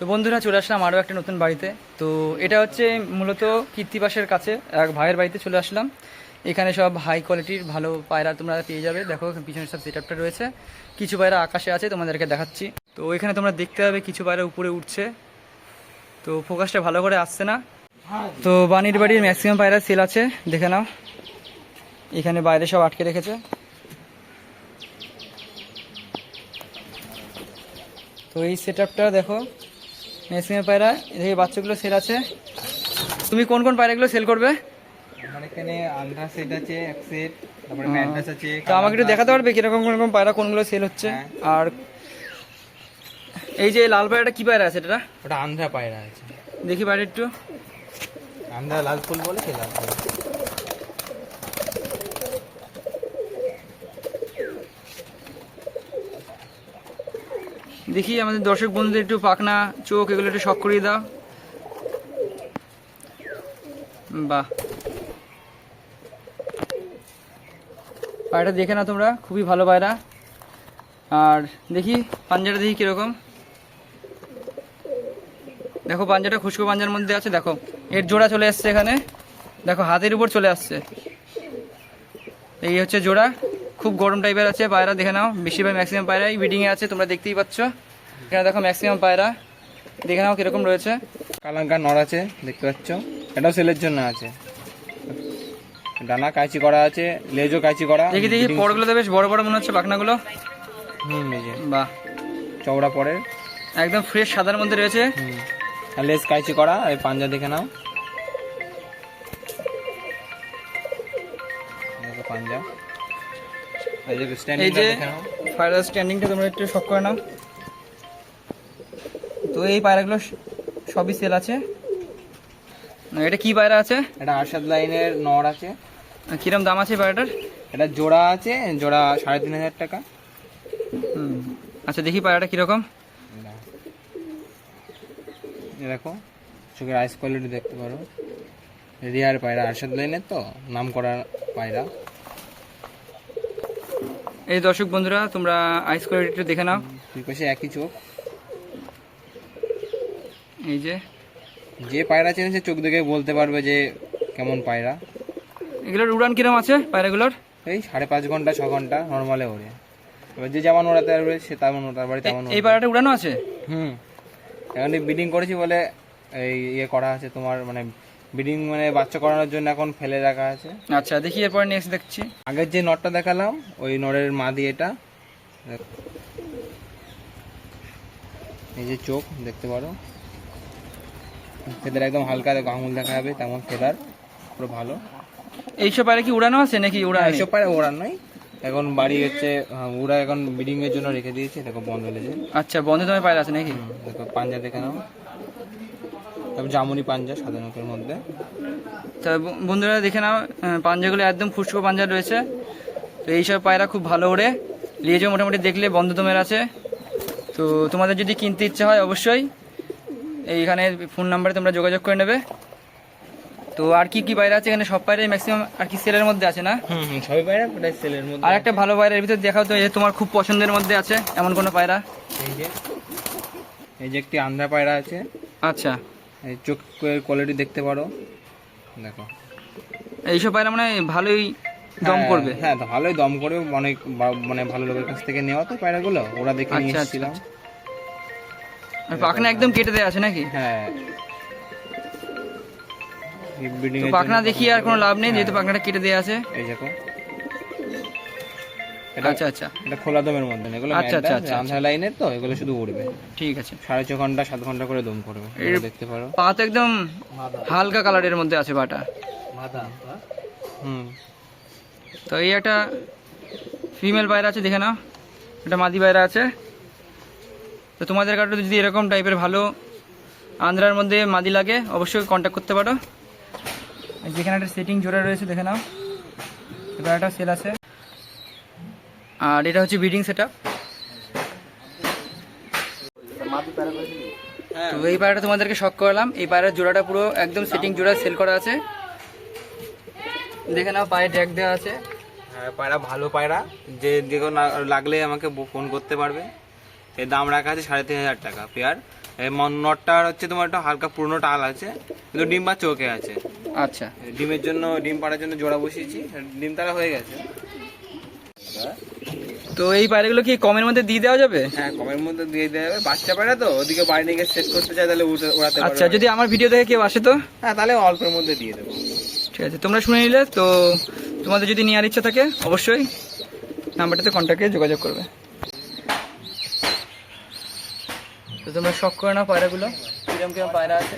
তো বন্ধুরা চলে আসলাম আরও একটা নতুন বাড়িতে। তো এটা হচ্ছে মূলত কীর্তিবাসের কাছে, এক ভাইয়ের বাড়িতে চলে আসলাম। এখানে সব হাই কোয়ালিটির ভালো পায়রা তোমরা পেয়ে যাবে। দেখো পিছনে সব সেট রয়েছে। কিছু পায়রা আকাশে আছে, তোমাদেরকে দেখাচ্ছি। তো এখানে তোমরা দেখতে পাবে কিছু পায়রা উপরে উঠছে। তো ফোকাসটা ভালো করে আসছে না? তো বাণীর বাড়ির ম্যাক্সিমাম পায়রা সেল আছে, দেখে নাও। এখানে বাইরে সব আটকে রেখেছে। তো এই সেট দেখো ম্যাক্সিমাম পায়রা এদিকে বাচ্চাগুলো সেল আছে। তুমি কোন কোন পায়রাগুলো সেল করবে? আমার এখানে আন্ধ্রা সেট আছে এক সেট তারপরে। আছে তো আমাকে একটু দেখাতে পারবে কীরকম কীরকম পায়রা কোনগুলো সেল হচ্ছে? হ্যাঁ। আর এই যে লাল পায়রাটা কি পায়রা আছে এটা? ওটা আন্ধ্রা পায়রা আছে। দেখি বাইরে একটু। আন্ধ্রা লাল ফুল বলে সে লাল ফুল। দেখি আমাদের দর্শক বন্ধুদের একটু পাখনা, চোখ, এগুলো একটু শখ করিয়ে দাও। বাহ। পায়রাটা দেখে না তোমরা, খুবই ভালো পায়রা। আর দেখি, পাঞ্জাটা দেখি কীরকম। দেখো, পাঞ্জাটা খুশকো পাঞ্জার মধ্যে আছে, দেখো। এর জোড়া চলে আসছে এখানে। দেখো, হাতের উপর চলে আসছে। এই হচ্ছে জোড়া। খুব গরম টাইপের আছে পায়রা দেখে নাও। বেশিরভাগ ম্যাক্সিমাম পায়রাই ব্রিডিংয়ে আছে তোমরা দেখতেই পাচ্ছ। এখানে দেখো ম্যাক্সিমাম পায়রা। দেখে নাও কীরকম রয়েছে। কালাঙ্কার নড় আছে দেখতে পাচ্ছ। এটাও সেলের জন্য আছে। ডানা কাঁচি করা আছে লেজও কাঁচি করা। দেখি দেখি পরগুলো তো বেশ বড় বড় মনে হচ্ছে পাখনাগুলো। হুম এই যে। বাহ। চওড়া পরে। একদম ফ্রেশ সাদার মধ্যে রয়েছে। আর লেজ কাঁচি করা এই পাঞ্জা দেখে নাও। পাঞ্জা। এই যে এই স্ট্যান্ডিং যে দেখে নাও। পায়রা স্ট্যান্ডিংটা তোমরা একটু শখ করে নাও। তো এই পায়রাগুলো সবই সেল আছে। এটা কি পায়রা আছে? এটা আরশাদ লাইনের নর আছে। কিরম দাম আছে পায়রাটার? এটা জোড়া আছে জোড়া সাড়ে তিন হাজার টাকা। আচ্ছা দেখি পায়রাটা কীরকম। দেখো চোখের আইস কোয়ালিটি দেখতে পারো। রিয়ার পায়রা আরশাদ লাইনের তো নাম করা পায়রা। এই দর্শক বন্ধুরা তোমরা আইস কোয়ালিটিটা দেখে নাও। দুই পাশে একই চোখ। এই যে। যে পায়রা চেনে সে চোখ দেখে বলতে পারবে যে কেমন পায়রা। এগুলোর উড়ান কিরম আছে পায়রাগুলোর? এই সাড়ে পাঁচ ঘণ্টা ছ ঘণ্টা নর্মালে ওড়ে। এবার যে যেমন ওড়াতে পারবে সে তেমন ওটার বাড়ি তেমন এই পায়রাটা উড়ানো আছে? হুম। এখন বিডিং করেছি বলে এই ইয়ে করা আছে তোমার মানে বিডিং মানে বাচ্চা করানোর জন্য এখন ফেলে রাখা আছে। আচ্ছা দেখি এরপর নেক্সট দেখছি। আগের যে নটটা দেখালাম ওই নরের মা দিয়ে এটা। এই যে চোখ দেখতে পারো। ফেদার একদম হালকা আঙুল দেখা যাবে তেমন ফেদার পুরো ভালো। এইসব পায়রা কি উড়ানো আছে নাকি উড়ানো নেই? এসব পায়রা ওড়ার নয় এখন বাড়ি হচ্ছে হ্যাঁ, ওরা এখন ব্রিডিং এর জন্য রেখে দিয়েছে দেখো বন্ধ হয়েছে আচ্ছা বন্ধ তোমার পায়রা আছে নাকি? দেখো পাঞ্জা দেখে নাও তারপর জামুনি পাঞ্জা সাধারণতের মধ্যে। তা বন্ধুরা দেখে নাও পাঞ্জাগুলো একদম ফুসকো পাঞ্জা রয়েছে। তো এইসব পায়রা খুব ভালো ওড়ে। লিয়েজও মোটামুটি দেখলে বন্ধ দমের আছে। তো তোমাদের যদি কিনতে ইচ্ছে হয় অবশ্যই এইখানে ফোন নাম্বারে তোমরা যোগাযোগ করে নেবে। তো আর কি কি পায়রা আছে এখানে? সব পায়রাই ম্যাক্সিমাম আর কি সেলের মধ্যে আছে না? সবই পায়রা ওটাই সেলের মধ্যে। আর একটা ভালো পায়রার ভিতরে দেখাও তো এই তোমার খুব পছন্দের মধ্যে আছে এমন কোনো পায়রা? এই যে এই যে একটি আন্ধ্রা পায়রা আছে। আচ্ছা। এই চোখের কোয়ালিটি দেখতে পারো। দেখো। এইসব পায়রা মানে ভালোই দম হ্যাঁ, করবে। হ্যাঁ তো ভালোই দম করবে অনেক মানে ভালো লোকের কাছ থেকে নেওয়া তো পায়রাগুলো ওরা দেখে নিয়ে আচ্ছা, এসেছিলাম। আর পাখনা একদম কেটে দেওয়া আছে নাকি? হ্যাঁ। পাখনা দেখি আর কোনো লাভ নেই যেহেতু পাখনাটা কেটে দেওয়া আছে। এই দেখো। আচ্ছা আচ্ছা। এটা খোলা দমের মধ্যে এগুলো আচ্ছা, আচ্ছা, আচ্ছা, লাইনের তো এগুলো শুধু উড়বে। ঠিক আছে। সাড়ে ছ ঘণ্টা সাত ঘণ্টা করে দম করবে দেখতে পারো। পা তো একদম হালকা কালারের মধ্যে আছে পাটা। হুম। তো এই একটা ফিমেল পায়রা আছে দেখে নাও। একটা মাদি পায়রা আছে। তো তোমাদের কাছে যদি এরকম টাইপের ভালো আন্ধ্রার মধ্যে মাদি লাগে অবশ্যই কন্ট্যাক্ট করতে পারো। যেখানে একটা সেটিং জোড়া রয়েছে দেখে নাও। এটা একটা সেল আছে। আর এটা হচ্ছে ব্রিডিং সেট তো এই পায়রাটা তোমাদেরকে শখ করলাম। এই পায়রার জোড়াটা পুরো একদম সেটিং জোড়া সেল করা আছে। দেখে নাও পায়ে ড্যাগ দেওয়া আছে। হ্যাঁ পায়রা ভালো পায়রা যে দেখো লাগলে আমাকে ফোন করতে পারবে। এর দাম রাখা আছে সাড়ে তিন হাজার টাকা পেয়ার নটটার হচ্ছে তোমার একটু হালকা পুরনো টাল আছে কিন্তু ডিম বা চোখে আছে। আচ্ছা। ডিমের জন্য ডিম পাড়ার জন্য জোড়া বসিয়েছি। ডিম তারা হয়ে গেছে। তো এই পায়রাগুলো কি কমের মধ্যে দিয়ে দেওয়া যাবে? হ্যাঁ কমের মধ্যে দিয়ে দেওয়া যাবে। বাচ্চা পায়রা তো ওদিকে বাড়ি নিয়ে সেট করতে চাই তাহলে উড়াতে আচ্ছা যদি আমার ভিডিও দেখে কেউ আসে তো? হ্যাঁ তাহলে অল্পের মধ্যে দিয়ে দেবো। ঠিক আছে তোমরা শুনে নিলে তো তোমাদের যদি নেওয়ার ইচ্ছা থাকে অবশ্যই নাম্বারটাতে কন্ট্যাক্টে যোগাযোগ করবে। তো তোমরা শখ করে নাও পায়রাগুলো। কিরম কিরম পায়রা আছে?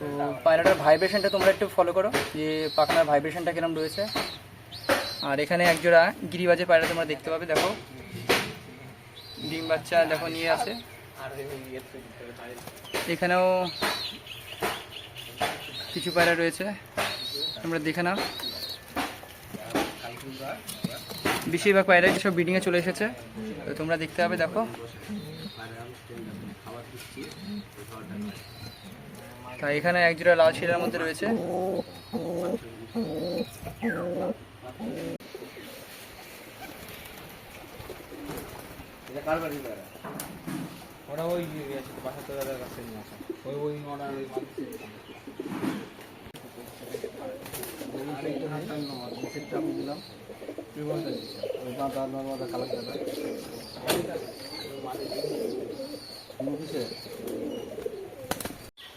তো পায়রাটার ভাইব্রেশনটা তোমরা একটু ফলো করো যে পাখনার ভাইব্রেশনটা কিরম রয়েছে। আর এখানে একজোড়া গিরিবাজের পায়রা তোমরা দেখতে পাবে, দেখো। ডিম বাচ্চা, দেখো, নিয়ে আছে এখানেও কিছু পায়রা রয়েছে, তোমরা দেখে নাও। বেশিরভাগ পায়রা সব ব্রিডিংয়ে চলে এসেছে, তো তোমরা দেখতে পাবে, দেখো। তাই এখানে একজোড়া লাল শিলার মধ্যে রয়েছে। ওরা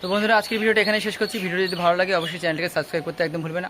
তো বন্ধুরা, আজকের ভিডিওটা এখানে শেষ করছি। ভিডিও যদি ভালো লাগে, অবশ্যই চ্যানেলটাকে সাবস্ক্রাইব করতে একদম ভুলবে না।